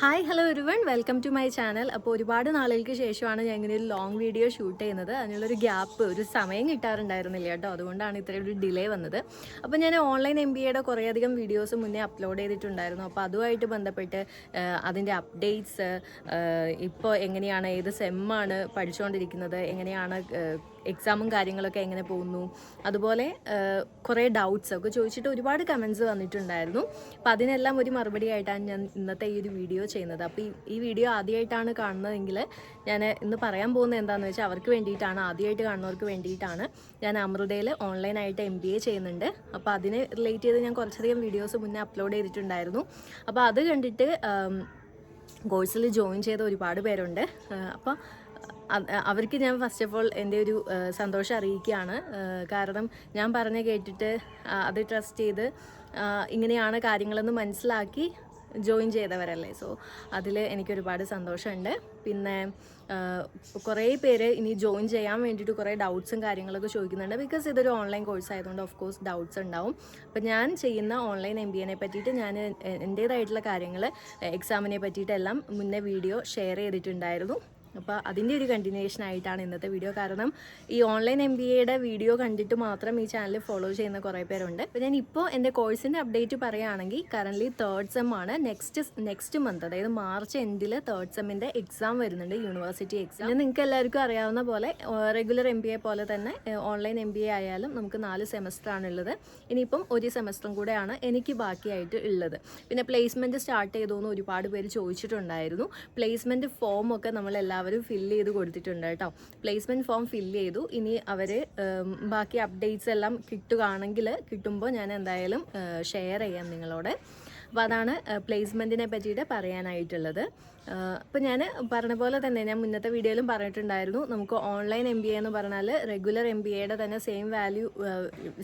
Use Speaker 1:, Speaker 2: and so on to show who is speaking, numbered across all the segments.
Speaker 1: Hi hello everyone welcome to my channel അപ്പോൾ ഒരുപാട് നാളുകൾക്ക് ശേഷമാണ് ഞാൻ ഇങ്ങനെ ഒരു ലോങ് വീഡിയോ ഷൂട്ട് ചെയ്യുന്നത്. അതിനുള്ളൊരു ഗ്യാപ്പ് ഒരു സമയം കിട്ടാറുണ്ടായിരുന്നില്ല കേട്ടോ. അതുകൊണ്ടാണ് ഇത്രയും ഒരു ഡിലേ വന്നത്. അപ്പോൾ ഞാൻ ഓൺലൈൻ എം ബി എയുടെ കുറേയധികം വീഡിയോസ് മുന്നേ അപ്ലോഡ് ചെയ്തിട്ടുണ്ടായിരുന്നു. അപ്പോൾ അതുമായിട്ട് ബന്ധപ്പെട്ട് അതിന്റെ അപ്ഡേറ്റ്സ് ഇപ്പോൾ എങ്ങനെയാണ് ഏത് സെമ്മാണ് പഠിച്ചുകൊണ്ടിരിക്കുന്നത് എങ്ങനെയാണ് എക്സാമും കാര്യങ്ങളൊക്കെ എങ്ങനെ പോകുന്നു. അതുപോലെ കുറേ ഡൗട്ട്സ് ഒക്കെ ചോദിച്ചിട്ട് ഒരുപാട് കമൻസ് വന്നിട്ടുണ്ടായിരുന്നു. അപ്പോൾ അതിനെല്ലാം ഒരു മറുപടി ആയിട്ടാണ് ഞാൻ ഇന്നത്തെ ഈ ഒരു വീഡിയോ ചെയ്യുന്നത്. അപ്പോൾ ഈ ഈ വീഡിയോ ആദ്യമായിട്ടാണ് കാണുന്നതെങ്കിൽ ഞാൻ ഇന്ന് പറയാൻ പോകുന്നത് എന്താണെന്ന് വെച്ചാൽ അവർക്ക് വേണ്ടിയിട്ടാണ് ആദ്യമായിട്ട് കാണുന്നവർക്ക് വേണ്ടിയിട്ടാണ് ഞാൻ അമൃതയിൽ ഓൺലൈനായിട്ട് എം ബി എ ചെയ്യുന്നുണ്ട്. അപ്പോൾ അതിനെ റിലേറ്റ് ചെയ്ത് ഞാൻ കുറച്ചധികം വീഡിയോസ് മുന്നേ അപ്ലോഡ് ചെയ്തിട്ടുണ്ടായിരുന്നു. അപ്പോൾ അത് കണ്ടിട്ട് കോഴ്സിൽ ജോയിൻ ചെയ്ത ഒരുപാട് പേരുണ്ട്. അപ്പോൾ അവർക്ക് ഞാൻ ഫസ്റ്റ് ഓഫ് ഓൾ എന്റെ ഒരു സന്തോഷം അറിയിക്കുകയാണ്. കാരണം ഞാൻ പറഞ്ഞ കേട്ടിട്ട് അത് ട്രസ്റ്റ് ചെയ്ത് ഇങ്ങനെയാണ് കാര്യങ്ങളെന്ന് മനസ്സിലാക്കി ജോയിൻ ചെയ്തവരല്ലേ. സോ അതിൽ എനിക്കൊരുപാട് സന്തോഷമുണ്ട്. പിന്നെ കുറേ പേര് ഇനി ജോയിൻ ചെയ്യാൻ വേണ്ടിയിട്ട് കുറേ ഡൗട്ട്സും കാര്യങ്ങളൊക്കെ ചോദിക്കുന്നുണ്ട്. ബിക്കോസ് ഇതൊരു ഓൺലൈൻ കോഴ്സ് ആയതുകൊണ്ട് ഓഫ് കോഴ്സ് ഡൗട്ട്സ് ഉണ്ടാവും. അപ്പം ഞാൻ ചെയ്യുന്ന ഓൺലൈൻ എം ബി എനെ പറ്റിയിട്ട് ഞാൻ എന്റേതായിട്ടുള്ള കാര്യങ്ങൾ എക്സാമിനെ പറ്റിയിട്ടെല്ലാം മുന്നേ വീഡിയോ ഷെയർ ചെയ്തിട്ടുണ്ടായിരുന്നു. അപ്പോൾ അതിന്റെ ഒരു കണ്ടിന്യൂഷൻ ആയിട്ടാണ് ഇന്നത്തെ വീഡിയോ കാരണം ഈ ഓൺലൈൻ എം ബി എയുടെ വീഡിയോ കണ്ടിട്ട് മാത്രം ഈ ചാനൽ ഫോളോ ചെയ്യുന്ന കുറേ പേരുണ്ട്. അപ്പോൾ ഞാൻ ഇപ്പോൾ എന്റെ കോഴ്സിന്റെ അപ്ഡേറ്റ് പറയുകയാണെങ്കിൽ കറന്റ്ലി തേർഡ് സെം ആണ്. നെക്സ്റ്റ് നെക്സ്റ്റ് മന്ത് അതായത് മാർച്ച് എൻഡിൽ തേർഡ് സെമ്മിന്റെ എക്സാം വരുന്നുണ്ട് യൂണിവേഴ്സിറ്റി എക്സാം നിങ്ങൾക്ക് എല്ലാവർക്കും അറിയാവുന്ന പോലെ റെഗുലർ എം ബി എ പോലെ തന്നെ ഓൺലൈൻ എം ബി എ ആയാലും നമുക്ക് നാല് സെമസ്റ്റർ ആണുള്ളത് ഇനിയിപ്പം ഒരു സെമസ്റ്ററും കൂടെയാണ് എനിക്ക് ബാക്കിയായിട്ട് ഉള്ളത്. പിന്നെ പ്ലേസ്മെന്റ് സ്റ്റാർട്ട് ചെയ്തു എന്ന് ഒരുപാട് പേര് ചോദിച്ചിട്ടുണ്ടായിരുന്നു. പ്ലേസ്മെന്റ് ഫോമൊക്കെ നമ്മൾ എല്ലാവരും ഫില്ല് ചെയ്ത് കൊടുത്തിട്ടുണ്ട് കേട്ടോ. പ്ലേസ്മെന്റ് ഫോം ഫില്ല് ചെയ്തു. ഇനി അവർ ബാക്കി അപ്ഡേറ്റ്സ് എല്ലാം കിട്ടുകയാണെങ്കിൽ കിട്ടുമ്പോൾ ഞാൻ എന്തായാലും ഷെയർ ചെയ്യാം നിങ്ങളോട്. അപ്പോൾ അതാണ് പ്ലേസ്മെന്റിനെ പറ്റിയിട്ട് പറയാനായിട്ടുള്ളത്. അപ്പോൾ ഞാൻ പറഞ്ഞ പോലെ തന്നെ ഞാൻ മുന്നത്തെ വീഡിയോയിലും പറഞ്ഞിട്ടുണ്ടായിരുന്നു. നമുക്ക് ഓൺലൈൻ എം ബി എ എന്ന് പറഞ്ഞാൽ റെഗുലർ എം ബി എയുടെ തന്നെ സെയിം വാല്യൂ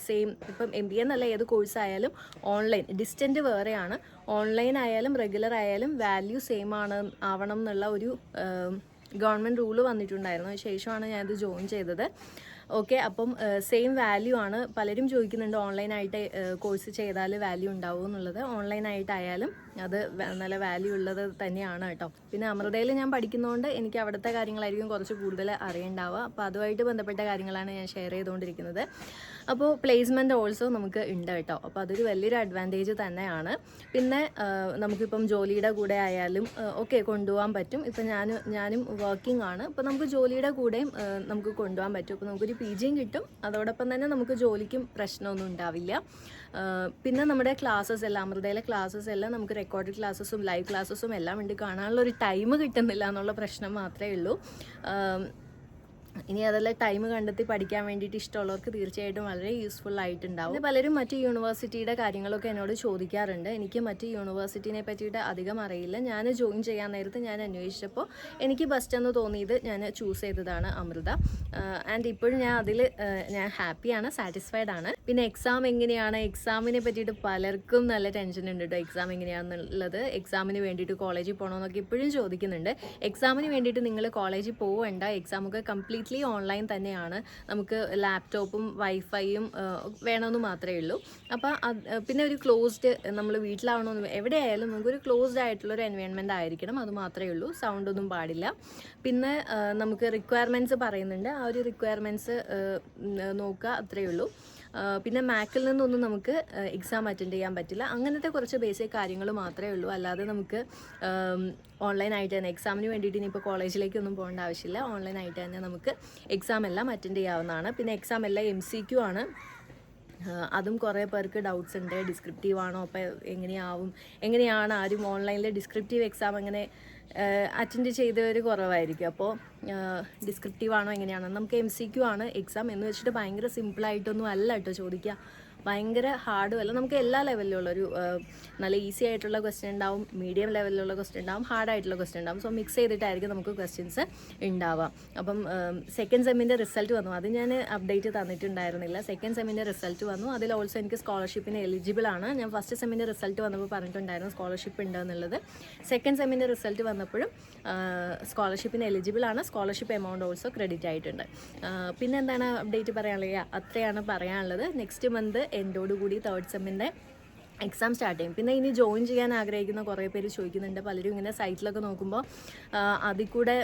Speaker 1: സെയിം ഇപ്പം എം ബി എ എന്നല്ല ഏത് കോഴ്സ് ആയാലും ഓൺലൈൻ ഡിസ്റ്റന്റ് വേറെയാണ്. ഓൺലൈൻ ആയാലും റെഗുലർ ആയാലും വാല്യൂ സെയിം ആണ് ആവണം എന്നുള്ള ഒരു ഗവൺമെന്റ് റൂൾ വന്നിട്ടുണ്ടായിരുന്നു. ശേഷമാണ് ഞാനിത് ജോയിൻ ചെയ്തത്. ഓക്കെ അപ്പം സെയിം വാല്യൂ ആണ് പലരും ചോദിക്കുന്നുണ്ട് ഓൺലൈനായിട്ട് കോഴ്സ് ചെയ്താൽ വാല്യൂ ഉണ്ടാവും എന്നുള്ളത്. ഓൺലൈനായിട്ടായാലും അത് നല്ല വാല്യൂ ഉള്ളത് തന്നെയാണ് കേട്ടോ. പിന്നെ അമൃതയിൽ ഞാൻ പഠിക്കുന്നതുകൊണ്ട് എനിക്ക് അവിടുത്തെ കാര്യങ്ങളായിരിക്കും കുറച്ച് കൂടുതൽ അറിയണ്ടാവുക. അപ്പോൾ അതുമായിട്ട് ബന്ധപ്പെട്ട കാര്യങ്ങളാണ് ഞാൻ ഷെയർ ചെയ്തുകൊണ്ടിരിക്കുന്നത്. അപ്പോൾ പ്ലേസ്മെന്റ് ഓൾസോ നമുക്ക് ഉണ്ട് കേട്ടോ. അപ്പോൾ അതൊരു വലിയൊരു അഡ്വാന്റേജ് തന്നെയാണ്. പിന്നെ നമുക്കിപ്പം ജോലിയുടെ കൂടെ ആയാലും ഒക്കെ കൊണ്ടുപോകാൻ പറ്റും. ഇപ്പം ഞാൻ ഞാനും വർക്കിംഗ് ആണ്. അപ്പോൾ നമുക്ക് ജോലിയുടെ കൂടെയും നമുക്ക് കൊണ്ടുപോകാൻ പറ്റും. അപ്പോൾ നമുക്കൊരു പി ജിയും കിട്ടും. അതോടൊപ്പം തന്നെ നമുക്ക് ജോലിക്കും പ്രശ്നമൊന്നും ഉണ്ടാവില്ല. പിന്നെ നമ്മുടെ ക്ലാസ്സസ് എല്ലാം അമൃതയിലെ ക്ലാസ്സസ് എല്ലാം നമുക്ക് റെക്കോർഡ് ക്ലാസ്സസും ലൈവ് ക്ലാസ്സസും എല്ലാം ഉണ്ട്. കാണാനുള്ള ഒരു ടൈം കിട്ടുന്നില്ല എന്നുള്ള പ്രശ്നം മാത്രമേ ഉള്ളൂ. ഇനി അതെല്ലാം ടൈം കണ്ടെത്തി പഠിക്കാൻ വേണ്ടിയിട്ട് ഇഷ്ടമുള്ളവർക്ക് തീർച്ചയായിട്ടും വളരെ യൂസ്ഫുൾ ആയിട്ടുണ്ടാവും. പലരും മറ്റ് യൂണിവേഴ്സിറ്റിയുടെ കാര്യങ്ങളൊക്കെ എന്നോട് ചോദിക്കാറുണ്ട്. എനിക്ക് മറ്റ് യൂണിവേഴ്സിറ്റിനെ പറ്റിയിട്ട് അധികം അറിയില്ല. ഞാൻ ജോയിൻ ചെയ്യാൻ നേരത്ത് ഞാൻ അന്വേഷിച്ചപ്പോൾ എനിക്ക് ബെസ്റ്റ് എന്ന് തോന്നിയത് ഞാൻ ചൂസ് ചെയ്തതാണ് അമൃത. ആൻഡ് ഇപ്പോഴും ഞാൻ അതിൽ ഞാൻ ഹാപ്പിയാണ് സാറ്റിസ്ഫൈഡ് ആണ്. പിന്നെ എക്സാം എങ്ങനെയാണ്? എക്സാമിനെ പറ്റിയിട്ട് പലർക്കും നല്ല ടെൻഷൻ ഉണ്ട് കേട്ടോ എക്സാം എങ്ങനെയാണെന്നുള്ളത്? എക്സാമിന് വേണ്ടിയിട്ട് കോളേജിൽ പോകണമെന്നൊക്കെ ഇപ്പോഴും ചോദിക്കുന്നുണ്ട്. എക്സാമിന് വേണ്ടിയിട്ട് നിങ്ങൾ കോളേജിൽ പോവേണ്ട എക്സാമൊക്കെ കംപ്ലീറ്റ്ലി ഓൺലൈൻ തന്നെയാണ്. നമുക്ക് ലാപ്ടോപ്പും വൈഫൈയും വേണമെന്ന് മാത്രമേ ഉള്ളൂ. അപ്പോൾ പിന്നെ ഒരു ക്ലോസ്ഡ് നമ്മൾ വീട്ടിലാവണമെന്ന് എവിടെയായാലും നമുക്കൊരു ക്ലോസ്ഡ് ആയിട്ടുള്ള ഒരു എൻവയോൺമെന്റ് ആയിരിക്കണം. അത് മാത്രമേ ഉള്ളൂ. സൗണ്ട് ഒന്നും പാടില്ല. പിന്നെ നമുക്ക് റിക്വയർമെന്റ്സ് പറയുന്നുണ്ട്. ആ ഒരു റിക്വയർമെന്റ്സ് നോക്കുക. അത്രയേ ഉള്ളൂ. പിന്നെ മാക്കിൽ നിന്നൊന്നും നമുക്ക് എക്സാം അറ്റൻഡ് ചെയ്യാൻ പറ്റില്ല. അങ്ങനത്തെ കുറച്ച് ബേസിക് കാര്യങ്ങൾ മാത്രമേ ഉള്ളൂ. അല്ലാതെ നമുക്ക് ഓൺലൈനായിട്ട് തന്നെ എക്സാമിന് വേണ്ടിയിട്ട് ഇനിയിപ്പോൾ കോളേജിലേക്കൊന്നും പോകേണ്ട ആവശ്യമില്ല. ഓൺലൈനായിട്ട് തന്നെ നമുക്ക് എക്സാം എല്ലാം അറ്റൻഡ് ചെയ്യാവുന്നതാണ്. പിന്നെ എക്സാം എല്ലാം എം സി ക്യു ആണ്. അതും കുറേ പേർക്ക് ഡൗട്ട്സ് ഉണ്ട്. ഡിസ്ക്രിപ്റ്റീവ് ആണോ? അപ്പോൾ എങ്ങനെയാവും? എങ്ങനെയാണ് ആരും ഓൺലൈനിൽ ഡിസ്ക്രിപ്റ്റീവ് എക്സാം അങ്ങനെ അറ്റൻഡ് ചെയ്തവർ കുറവായിരിക്കും. അപ്പോൾ ഡിസ്ക്രിപ്റ്റീവ് ആണോ എങ്ങനെയാണോ നമുക്ക് എം സി ക്യു ആണ് എക്സാം എന്ന് വെച്ചിട്ട് ഭയങ്കര സിമ്പിളായിട്ടൊന്നും അല്ല കേട്ടോ ചോദിക്കുക ഭയങ്കര ഹാർഡും അല്ല. നമുക്ക് എല്ലാ ലെവലിലുള്ള ഒരു നല്ല ഈസി ആയിട്ടുള്ള ക്വസ്റ്റ്യൻ ഉണ്ടാവും. മീഡിയം ലെവലിലുള്ള ക്വസ്റ്റ്യൻ ഉണ്ടാവും. ഹാർഡ് ആയിട്ടുള്ള ക്വസ്റ്റ്യൻ ഉണ്ടാവും. സോ മിക്സ് ചെയ്തിട്ടായിരിക്കും നമുക്ക് ക്വസ്റ്റ്യൻസ് ഉണ്ടാവുക. അപ്പം സെക്കൻഡ് സെമ്മിന്റെ റിസൾട്ട് വന്നു. അത് ഞാൻ അപ്ഡേറ്റ് തന്നിട്ടുണ്ടായിരുന്നില്ല. സെക്കൻഡ് സെമ്മിന്റെ റിസൾട്ട് വന്നു. അതിൽ ഓൾസോ എനിക്ക് സ്കോളർഷിപ്പിന് എലിജിബിൾ ആണ്. ഞാൻ ഫസ്റ്റ് സെമ്മിന്റെ റിസൾട്ട് വന്നപ്പോൾ പറഞ്ഞിട്ടുണ്ടായിരുന്നു സ്കോളർഷിപ്പ് ഉണ്ട് എന്നുള്ളത്. സെക്കൻഡ് സെമ്മിന്റെ റിസൾട്ട് വന്നപ്പോഴും സ്കോളർഷിപ്പിന് എലിജിബിൾ ആണ്. സ്കോളർഷിപ്പ് എമൗണ്ട് ഓൾസോ ക്രെഡിറ്റ് ആയിട്ടുണ്ട്. പിന്നെ എന്താണ് അപ്ഡേറ്റ് പറയാനുള്ളത്? അത്രയാണ് പറയാനുള്ളത്. നെക്സ്റ്റ് മന്ത് എൻഡോടുകൂടി തേർഡ് സെമ്മിന്റെ എക്സാം സ്റ്റാർട്ട് ചെയ്യും. പിന്നെ ഇനി ജോയിൻ ചെയ്യാൻ ആഗ്രഹിക്കുന്ന കുറേ പേര് ചോദിക്കുന്നുണ്ട്. പലരും ഇങ്ങനെ സൈറ്റിലൊക്കെ നോക്കുമ്പോൾ അതിൽ കൂടെ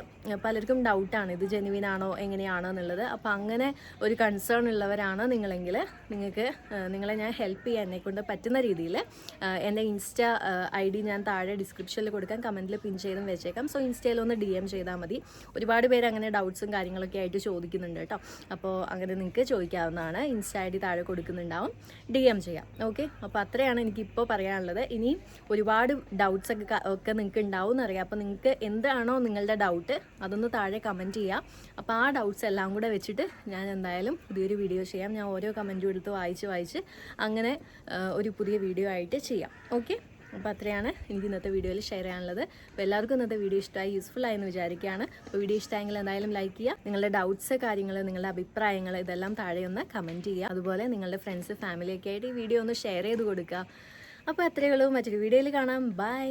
Speaker 1: പലർക്കും ഡൗട്ടാണ് ഇത് ജെനുവിൻ ആണോ എങ്ങനെയാണോ എന്നുള്ളത്. അപ്പോൾ അങ്ങനെ ഒരു കൺസേൺ ഉള്ളവരാണ് നിങ്ങളെങ്കിൽ നിങ്ങൾക്ക് നിങ്ങളെ ഞാൻ ഹെൽപ്പ് ചെയ്യാൻ എന്നെ കൊണ്ട് പറ്റുന്ന രീതിയിൽ എന്റെ ഇൻസ്റ്റ ഐ ഡി ഞാൻ താഴെ ഡിസ്ക്രിപ്ഷനിൽ കൊടുക്കാം. കമന്റിൽ പിൻ ചെയ്തും വെച്ചേക്കാം. സോ ഇൻസ്റ്റയിൽ ഒന്ന് ഡി എം ചെയ്താൽ മതി. ഒരുപാട് പേര് അങ്ങനെ ഡൗട്ട്സും കാര്യങ്ങളൊക്കെ ആയിട്ട് ചോദിക്കുന്നുണ്ട് കേട്ടോ. അപ്പോൾ അങ്ങനെ നിങ്ങൾക്ക് ചോദിക്കാവുന്നതാണ്. ഇൻസ്റ്റ ഐ ഡി താഴെ കൊടുക്കുന്നുണ്ടാവും. ഡി എം ചെയ്യാം. ഓക്കെ അപ്പോൾ അത്രയാണ് എനിക്കിപ്പോൾ പറയാനുള്ളത്. ഇനി ഒരുപാട് ഡൗട്ട്സ് ഒക്കെ ഒക്കെ നിങ്ങൾക്ക് ഉണ്ടാവും എന്നറിയാം. അപ്പോൾ നിങ്ങൾക്ക് എന്താണോ നിങ്ങളുടെ ഡൗട്ട് അതൊന്ന് താഴെ കമന്റ് ചെയ്യാം. അപ്പോൾ ആ ഡൗട്ട്സ് എല്ലാം കൂടെ വെച്ചിട്ട് ഞാൻ എന്തായാലും പുതിയൊരു വീഡിയോ ചെയ്യാം. ഞാൻ ഓരോ കമന്റും എടുത്ത് വായിച്ച് വായിച്ച് അങ്ങനെ ഒരു പുതിയ വീഡിയോ ആയിട്ട് ചെയ്യാം. ഓക്കെ അപ്പോൾ അത്രയാണ് എനിക്ക് ഇന്നത്തെ വീഡിയോയിൽ ഷെയർ ചെയ്യാനുള്ളത്. അപ്പോൾ എല്ലാവർക്കും ഇന്നത്തെ വീഡിയോ ഇഷ്ടമായി യൂസ്ഫുൾ ആയി എന്ന് വിചാരിക്കുകയാണ്. അപ്പോൾ വീഡിയോ ഇഷ്ടമായെങ്കിൽ എന്തായാലും ലൈക്ക് ചെയ്യുക. നിങ്ങളുടെ ഡൗട്ട്സ് കാര്യങ്ങൾ നിങ്ങളുടെ അഭിപ്രായങ്ങൾ ഇതെല്ലാം താഴെ ഒന്ന് കമന്റ് ചെയ്യുക. അതുപോലെ നിങ്ങളുടെ ഫ്രണ്ട്സ് ഫാമിലിയൊക്കെ ആയിട്ട് ഈ വീഡിയോ ഒന്ന് ഷെയർ ചെയ്ത് കൊടുക്കുക. അപ്പോൾ അത്രയേ ഉള്ളൂ. മറ്റൊരു വീഡിയോയിൽ കാണാം. ബൈ